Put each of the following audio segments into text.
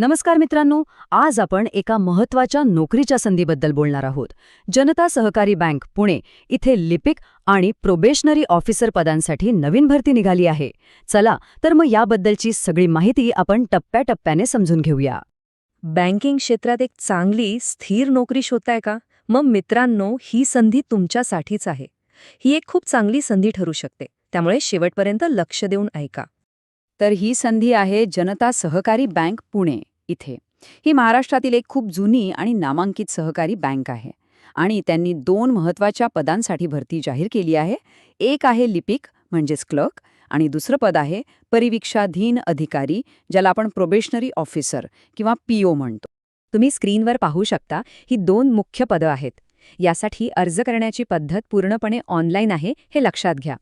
नमस्कार मित्रांनो आज आपण एका महत्त्वाच्या नोकरीच्या संधीबद्दल बोलणार आहोत. जनता सहकारी बँक पुणे इथे लिपिक आणि प्रोबेशनरी ऑफिसर पदांसाठी नवीन भरती निघाली आहे. चला तर मग याबद्दलची सगळी माहिती आपण टप्प्याटप्प्याने समजून घेऊया. बँकिंग क्षेत्रात एक चांगली स्थिर नोकरी शोधताय का? मग मित्रांनो ही संधी तुमच्यासाठीच आहे. ही एक खूप चांगली संधी ठरू शकते. त्यामुळे शेवटपर्यंत लक्ष देऊन ऐका. तर ही संधी आहे जनता सहकारी बँक पुणे. इथे. ही महाराष्ट्रातील एक खूप जुनी आणि नामांकित सहकारी बँक आहे आणि त्यांनी दोन महत्त्वाच्या पदांसाठी भरती जाहीर केली आहे. एक आहे लिपिक म्हणजेच क्लर्क आणि दुसरं पद आहे परिविक्षाधीन अधिकारी ज्याला आपण प्रोबेशनरी ऑफिसर किंवा पीओ म्हणतो. तुम्ही स्क्रीनवर पाहू शकता ही दोन मुख्य पदं आहेत. यासाठी अर्ज करण्याची पद्धत पूर्णपणे ऑनलाईन आहे हे लक्षात घ्या.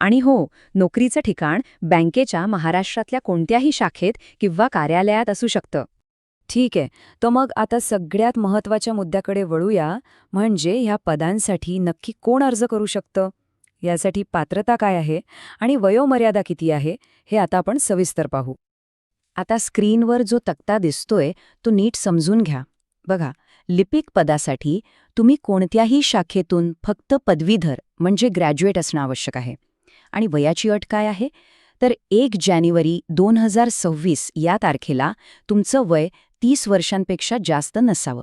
आणि हो नोकरीचं ठिकाण बँकेच्या महाराष्ट्रातल्या कोणत्याही शाखेत किंवा कार्यालयात असू शकतं. ठीक आहे. तर मग आता सगळ्यात महत्त्वाच्या मुद्द्याकडे वळूया. म्हणजे ह्या पदांसाठी नक्की कोण अर्ज करू शकतं? यासाठी पात्रता काय आहे? आणि वयोमर्यादा किती आहे? हे आता आपण सविस्तर पाहू. आता स्क्रीनवर जो तक्ता दिसतोय तो नीट समजून घ्या. बघा लिपिक पदासाठी तुम्ही कोणत्याही शाखेतून फक्त पदवीधर म्हणजे ग्रॅज्युएट असणं आवश्यक आहे. आणि वयाची अट काय आहे? तर एक जानेवारी दोन हजार सव्वीस या तारखेला तुमचं वय तीस वर्षांपेक्षा जास्त नसावं.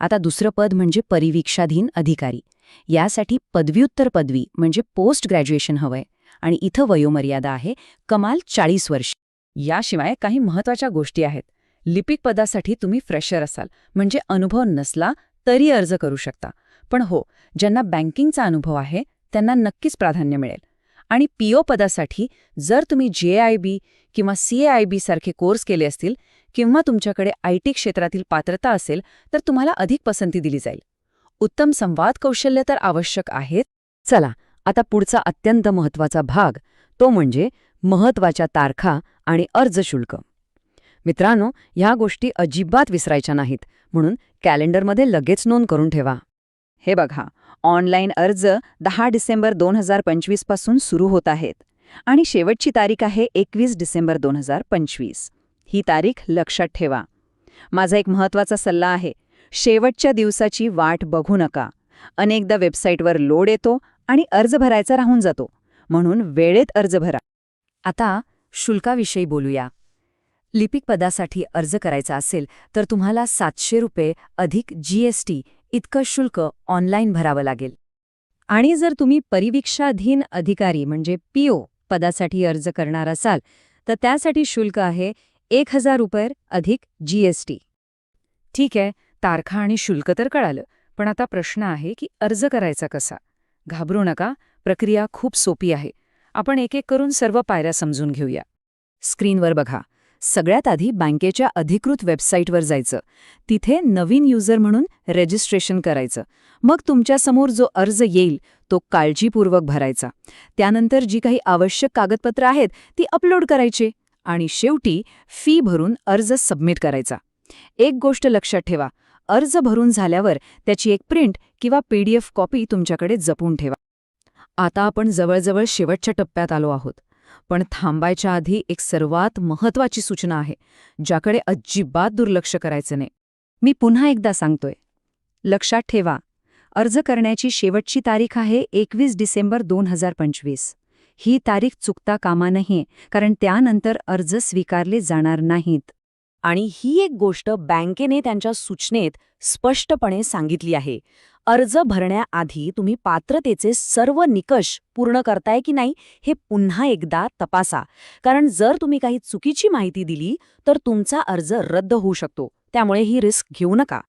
आता दुसरं पद म्हणजे परिवीक्षाधीन अधिकारी. यासाठी पदव्युत्तर पदवी म्हणजे पोस्ट ग्रॅज्युएशन हवंय आणि इथं वयोमर्यादा आहे कमाल चाळीस वर्ष. याशिवाय काही महत्त्वाच्या गोष्टी आहेत. लिपिक पदासाठी तुम्ही फ्रेशर असाल. म्हणजे अनुभव नसला तरी अर्ज करू शकता. पण हो ज्यांना बँकिंगचा अनुभव आहे त्यांना नक्कीच प्राधान्य मिळेल. आणि पीओ पदासाठी जर तुम्ही जे आय बी किंवा सी आय सारखे कोर्स केले असतील किंवा तुमच्याकडे आय टी क्षेत्रातील पात्रता असेल तर तुम्हाला अधिक पसंती दिली जाईल. उत्तम संवाद कौशल्य तर आवश्यक आहेत. चला आता पुढचा अत्यंत महत्त्वाचा भाग तो म्हणजे महत्त्वाच्या तारखा आणि अर्ज शुल्क. मित्रांनो ह्या गोष्टी अजिबात विसरायच्या नाहीत म्हणून कॅलेंडरमध्ये लगेच नोंद करून ठेवा. हे बघा ऑनलाईन अर्ज दहा डिसेंबर दोन हजार पंचवीसपासून सुरू होत आहेत आणि शेवटची तारीख आहे एकवीस डिसेंबर दोन हजार पंचवीस. ही तारीख लक्षात ठेवा. माझा एक महत्त्वाचा सल्ला आहे शेवटच्या दिवसाची वाट बघू नका. अनेकदा वेबसाईटवर लोड येतो आणि अर्ज भरायचा राहून जातो म्हणून वेळेत अर्ज भरा. आता शुल्काविषयी बोलूया. लिपिक पदासाठी अर्ज करायचा असेल तर तुम्हाला सातशे रुपये अधिक जीएसटी इतकं शुल्क ऑनलाईन भरावं लागेल. आणि जर तुम्ही परिवीक्षाधीन अधिकारी म्हणजे पीओ पदासाठी अर्ज करणार असाल तर त्यासाठी शुल्क आहे एक हजार रुपये अधिक जीएसटी ठीक आहे तारखा आणि शुल्क तर कळालं पण आता प्रश्न आहे की अर्ज करायचा कसा? घाबरू नका प्रक्रिया खूप सोपी आहे. आपण एक एक करून सर्व पायऱ्या समजून घेऊया. स्क्रीनवर बघा सगळ्यात आधी बँकेच्या अधिकृत वेबसाईटवर जायचं. तिथे नवीन युजर म्हणून रजिस्ट्रेशन करायचं. मग तुमच्यासमोर जो अर्ज येईल तो काळजीपूर्वक भरायचा. त्यानंतर जी काही आवश्यक कागदपत्रं आहेत ती अपलोड करायची. आणि शेवटी फी भरून अर्ज सबमिट करायचा. एक गोष्ट लक्षात ठेवा अर्ज भरून झाल्यावर त्याची एक प्रिंट किंवा पीडीएफ कॉपी तुमच्याकडे जपून ठेवा. आता आपण जवळजवळ शेवटच्या टप्प्यात आलो आहोत पण थांबायच्या आधी एक सर्वात महत्वाची सूचना आहे ज्याकडे अजिबात दुर्लक्ष करायचं नाही. मी पुन्हा एकदा सांगतोय. लक्षात ठेवा अर्ज करण्याची शेवटची तारीख आहे एकवीस डिसेंबर दोन हजार पंचवीस. ही तारीख चुकता कामा नाही कारण त्यानंतर अर्ज स्वीकारले जाणार नाहीत. आणि ही एक गोष्ट बँकेने त्यांच्या सूचनेत स्पष्टपणे सांगितली आहे. अर्ज भरण्याआधी तुम्ही पात्रतेचे सर्व निकष पूर्ण करताय की नाही हे पुन्हा एकदा तपासा. कारण जर तुम्ही काही चुकीची माहिती दिली तर तुमचा अर्ज रद्द होऊ शकतो. त्यामुळे ही रिस्क घेऊ नका.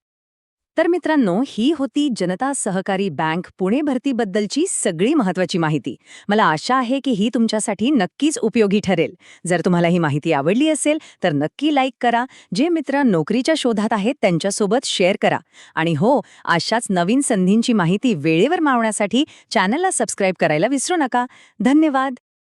तर मित्रांनो ही होती जनता सहकारी बँक पुणे भरतीबद्दलची सगळी महत्वाची माहिती. मला आशा आहे की ही तुमच्यासाठी नक्कीच उपयोगी ठरेल. जर तुम्हाला ही माहिती आवडली असेल तर नक्की लाईक करा. जे मित्र नोकरीच्या शोधात आहेत त्यांच्यासोबत शेअर करा. आणि हो अशाच नवीन संधींची माहिती वेळेवर मावण्यासाठी चॅनलला सबस्क्राईब करायला विसरू नका. धन्यवाद!